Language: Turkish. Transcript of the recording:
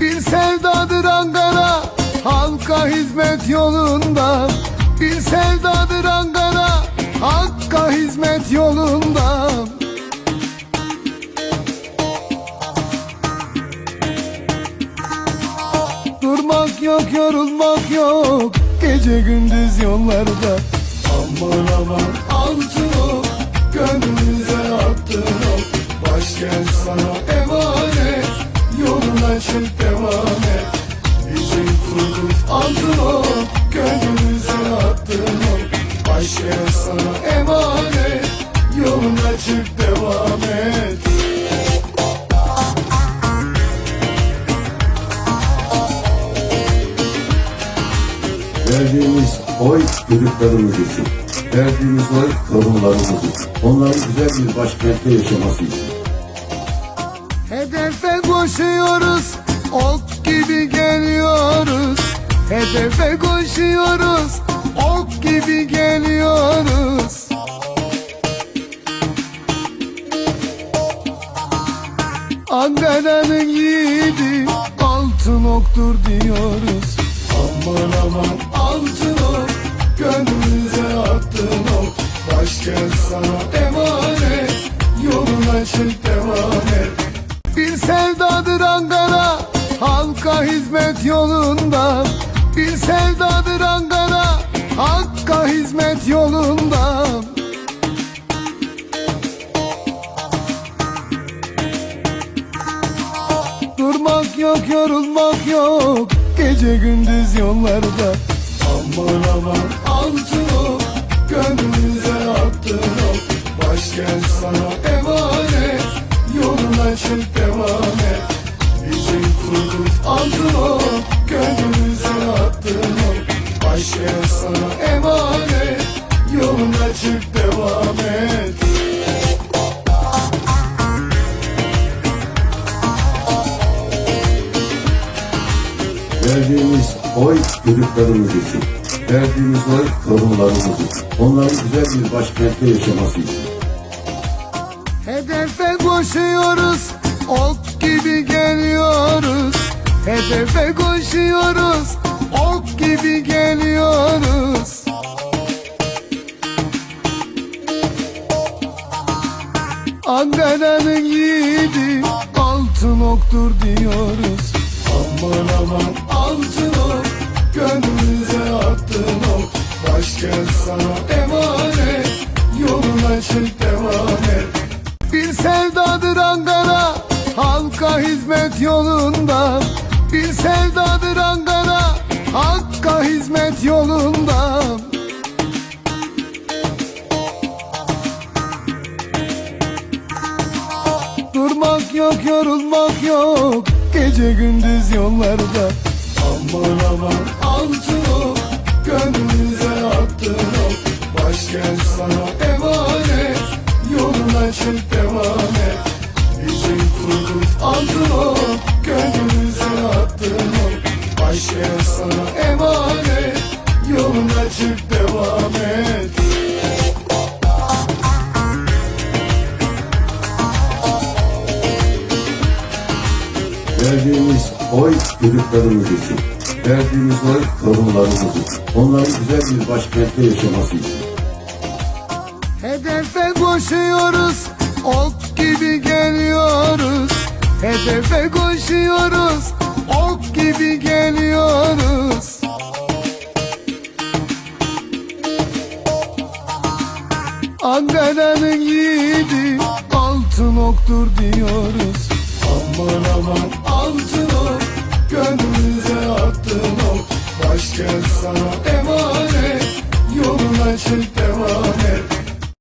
Bir sevdadır Ankara halka hizmet yolunda. Bir sevdadır Ankara hakka hizmet yolunda. Durmak yok yorulmak yok Gece gündüz yollarda. Aman aman altın ok Gönlümüze attın ok. Başkent sana Gönlümüze attın Başkent sana emanet Yolun açık devam et Verdiğimiz oy çocuklarımız için. Verdiğimiz oy torunlarımız için. Onların güzel bir başkentte yaşaması için. Hedefe koşuyoruz, ok gibi geliyoruz. Hedefe koşuyoruz, ok gibi geliyoruz. Ankara'nın yiğidi altın oktur diyoruz. Aman aman altın ok, gönlümüze attın ok. Başkent sana emanet, yolun açık devam et. Bir sevdadır Ankara halka hizmet yolunda Bir sevdadır Ankara hakka hizmet yolunda. Durmak yok yorulmak yok Gece gündüz yollarda. Aman aman altın ok Gönlümüze attın ok. Başkent sana Başkent sana emanet Yolun açık devam et Verdiğimiz oy çocuklarımız için. Verdiğimiz oy torunlarımız için. Onların güzel bir başkentte yaşaması için. Hedefe koşuyoruz, ok gibi geliyoruz. Hedefe koşuyoruz, ok gibi geliyoruz. Ankara'nın yiğidi altın oktur diyoruz. Aman aman altın ok, gönlümüze attın ok. Başkent sana emanet, yolun açık devam et. Bir sevdadır Ankara halka hizmet yolunda Bir sevdadır Ankara hizmet yolunda. Durmak yok yorulmak yok. Gece gündüz yollarda. Aman aman altın ok Gönlümüze attın ok Başkent sana emanet. Yolun açık devam et. Bizim Turgut altın ok Gönlümüze attın ok Başkent sana emanet Yolun açık devam et Verdiğimiz oy çocuklarımız için. Verdiğimiz oy torunlarımız için. Onların güzel bir başkentte yaşaması için. Hedefe koşuyoruz, ok gibi geliyoruz. Hedefe koşuyoruz, ok gibi geliyoruz. Ankara'nın yiğidi altın oktur diyoruz. Aman aman altın ok, gönlümüze attın ok. Başkent sana